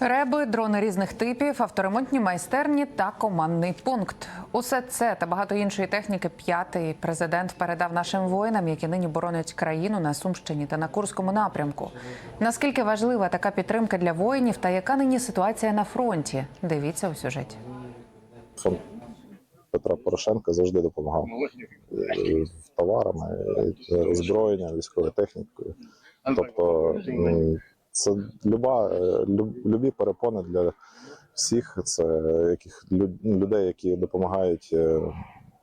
Реби, дрони різних типів, авторемонтні майстерні та командний пункт. Усе це та багато іншої техніки п'ятий президент передав нашим воїнам, які нині боронять країну на Сумщині та на Курському напрямку. Наскільки важлива така підтримка для воїнів та яка нині ситуація на фронті? Дивіться у сюжеті. фонд Петра Порошенка завжди допомагав товарами, озброєнням, військовою технікою. Тобто це люба, е, любі перепони для всіх. Це яких лю- людей, які допомагають е,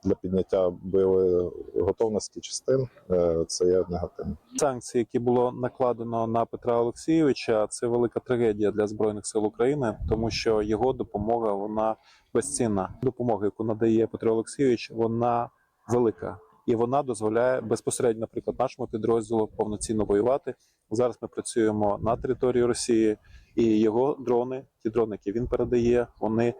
для підняття бойової готовності частин. е, Це є негативно. санкції, які було накладено на Петра Олексійовича, це велика трагедія для збройних сил України, тому що його допомога вона безцінна. Допомога, яку надає Петро Олексійович, вона велика. І вона дозволяє безпосередньо, наприклад, нашому підрозділу повноцінно воювати. Зараз ми працюємо на території Росії, і його дрони, ті дрони, які він передає, вони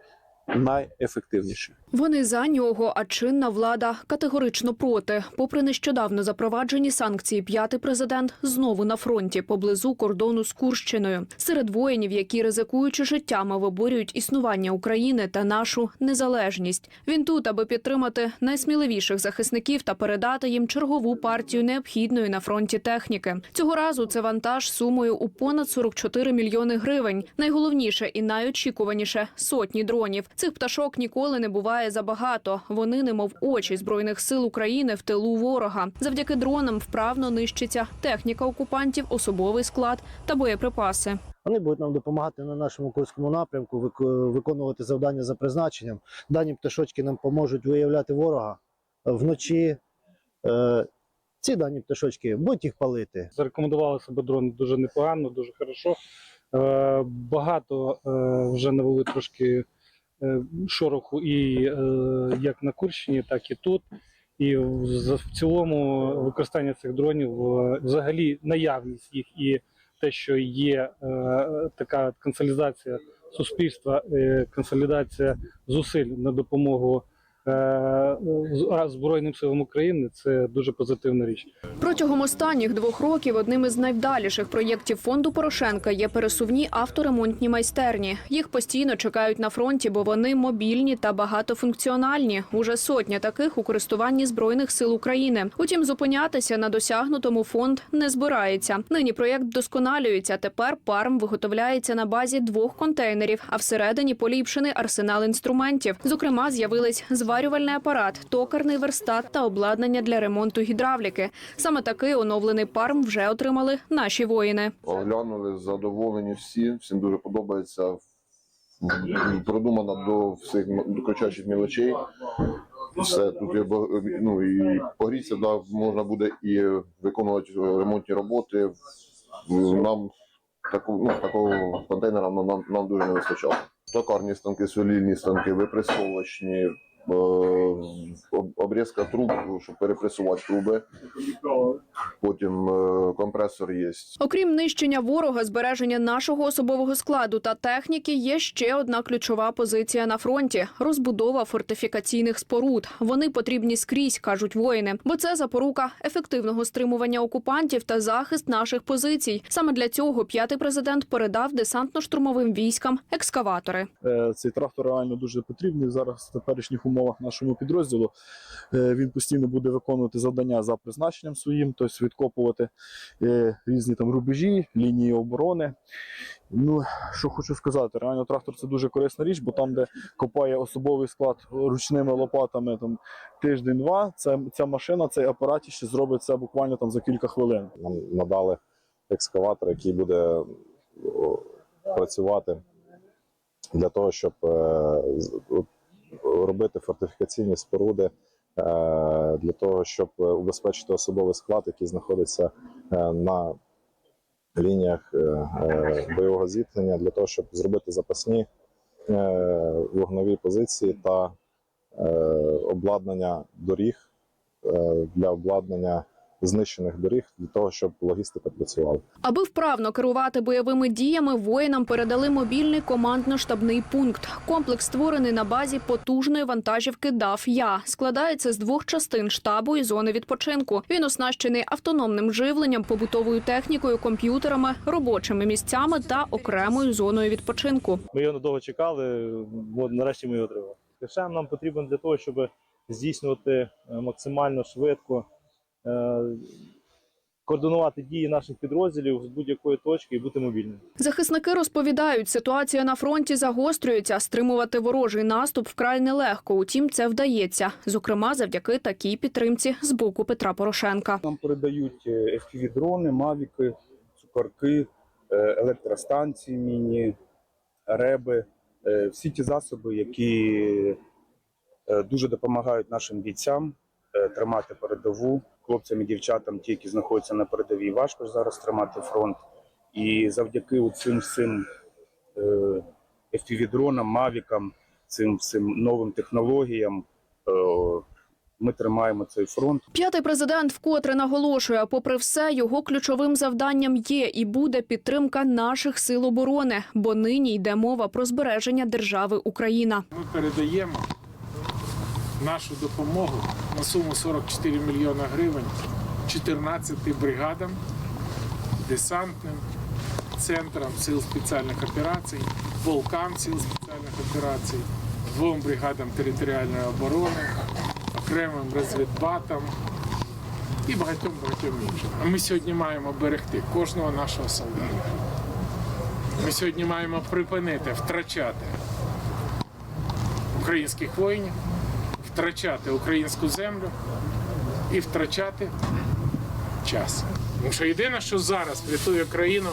найефективніші. Вони за нього, а чинна влада категорично проти. Попри нещодавно запроваджені санкції, п'ятий президент знову на фронті поблизу кордону з Курщиною. Серед воїнів, які ризикуючи життями, виборюють існування України та нашу незалежність. Він тут, аби підтримати найсміливіших захисників та передати їм чергову партію необхідної на фронті техніки. Цього разу це вантаж сумою у понад 44 мільйони гривень. Найголовніше і найочікуваніше сотні дронів. Цих пташок ніколи не буває забагато. Вони, немов очі збройних сил України в тилу ворога. Завдяки дронам вправно нищиться техніка окупантів, особовий склад та боєприпаси. Вони будуть нам допомагати на нашому курському напрямку, вик- виконувати завдання за призначенням. Дані пташочки нам поможуть виявляти ворога вночі. Е, Ці дані пташочки будуть їх палити. зарекомендували себе дрони дуже непогано, дуже хорошо. Е, багато е, вже навели трошки шороху і е, як на Курщині, так і тут. І в, цілому використання цих дронів, е, взагалі наявність їх і те, що є е, така консолідація суспільства, е, консолідація зусиль на допомогу е, з- а, Збройним силам України, це дуже позитивна річ. Протягом останніх двох років одним із найвдаліших проєктів фонду Порошенка є пересувні авторемонтні майстерні. Їх постійно чекають на фронті, бо вони мобільні та багатофункціональні. Уже сотня таких у користуванні збройних сил України. Утім, зупинятися на досягнутому фонд не збирається. Нині проєкт вдосконалюється. Тепер парм виготовляється на базі двох контейнерів, а всередині поліпшений арсенал інструментів. Зокрема, з'явились зварювальний апарат, токарний верстат та обладнання для ремонту гідравліки. Саме такий оновлений парм вже отримали наші воїни. Оглянули задоволені всі, всім дуже подобається. М, Продумано до всіх м- до кричачих мілочей. Все тут є ну, і погрітися да, можна буде і виконувати ремонтні роботи. Нам таку, ну, такого контейнера нам, нам, дуже не вистачало. Токарні станки, солільні станки, випресовочні, е, обрізка труб, щоб перепресувати труби. Потім е, компресор є. Окрім нищення ворога, збереження нашого особового складу та техніки є ще одна ключова позиція на фронті розбудова фортифікаційних споруд. Вони потрібні скрізь, кажуть воїни, бо це запорука ефективного стримування окупантів та захист наших позицій. Саме для цього п'ятий президент передав десантно-штурмовим військам екскаватори. Е, Цей трактор реально дуже потрібний зараз в теперішніх умовах нашому підрозділу. Е, Він постійно буде виконувати завдання за призначенням своїм, тобто відкопувати е, різні там рубежі, лінії оборони. Ну, що хочу сказати, реально трактор це дуже корисна річ, бо там, де копає особовий склад ручними лопатами там тиждень-два, ця машина, цей апарат ще зробить це буквально там за кілька хвилин. Нам надали екскаватор, який буде працювати для того, щоб е, робити фортифікаційні споруди, е, для того, щоб убезпечити особовий склад, який знаходиться е, на лініях е, бойового зіткнення, для того, щоб зробити запасні вогнові позиції та обладнання доріг для обладнання знищених доріг для того, щоб логістика працювала. Аби вправно керувати бойовими діями, воїнам передали мобільний командно-штабний пункт. Комплекс створений на базі потужної вантажівки ДАФ-Я. Складається з двох частин штабу і зони відпочинку. Він оснащений автономним живленням, побутовою технікою, комп'ютерами, робочими місцями та окремою зоною відпочинку. Ми його надовго чекали, от нарешті ми його отримали. КШМ нам потрібен для того, щоб здійснювати е, максимально швидко, координувати дії наших підрозділів з будь-якої точки і бути мобільним. Захисники розповідають, ситуація на фронті загострюється. Стримувати ворожий наступ вкрай нелегко. Утім, це вдається. Зокрема, завдяки такій підтримці з боку Петра Порошенка. Нам передають FPV-дрони, мавіки, цукорки, е, електростанції міні, реби, е, всі ті засоби, які е, дуже допомагають нашим бійцям е, тримати передову, хлопцям і дівчатам, ті, які знаходяться на передовій, важко зараз тримати фронт. І завдяки цим всім е, FPV-дронам, мавікам, цим всім новим технологіям. е, Ми тримаємо цей фронт. П'ятий президент вкотре наголошує, попри все, його ключовим завданням є і буде підтримка наших сил оборони, бо нині йде мова про збереження держави Україна. Ми передаємо нашу допомогу на суму 44 мільйона гривень 14 бригадам, десантним центрам сил спеціальних операцій, полкам сил спеціальних операцій, двом бригадам територіальної оборони, окремим розвідбатам і багатьом багатьом іншим. А ми сьогодні маємо берегти кожного нашого солдата. Ми сьогодні маємо припинити втрачати українських воїнів, втрачати українську землю і втрачати час. Тому що єдине, що зараз врятує країну,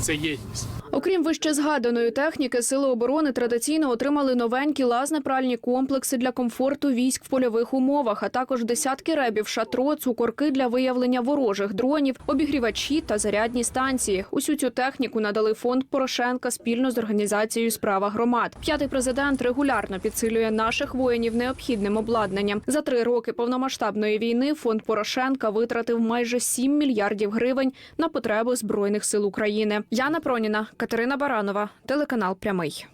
це єдність. Окрім вище згаданої техніки, сили оборони традиційно отримали новенькі лазнепральні комплекси для комфорту військ в польових умовах, а також десятки ребів шатро, цукорки для виявлення ворожих дронів, обігрівачі та зарядні станції. Усю цю техніку надали фонд Порошенка спільно з організацією Справа громад. П'ятий президент регулярно підсилює наших воїнів необхідним обладнанням. За три роки повномасштабної війни фонд Порошенка витратив майже 7 мільярдів гривень на потреби збройних сил України. Яна Проніна, Катерина Баранова, телеканал Прямий.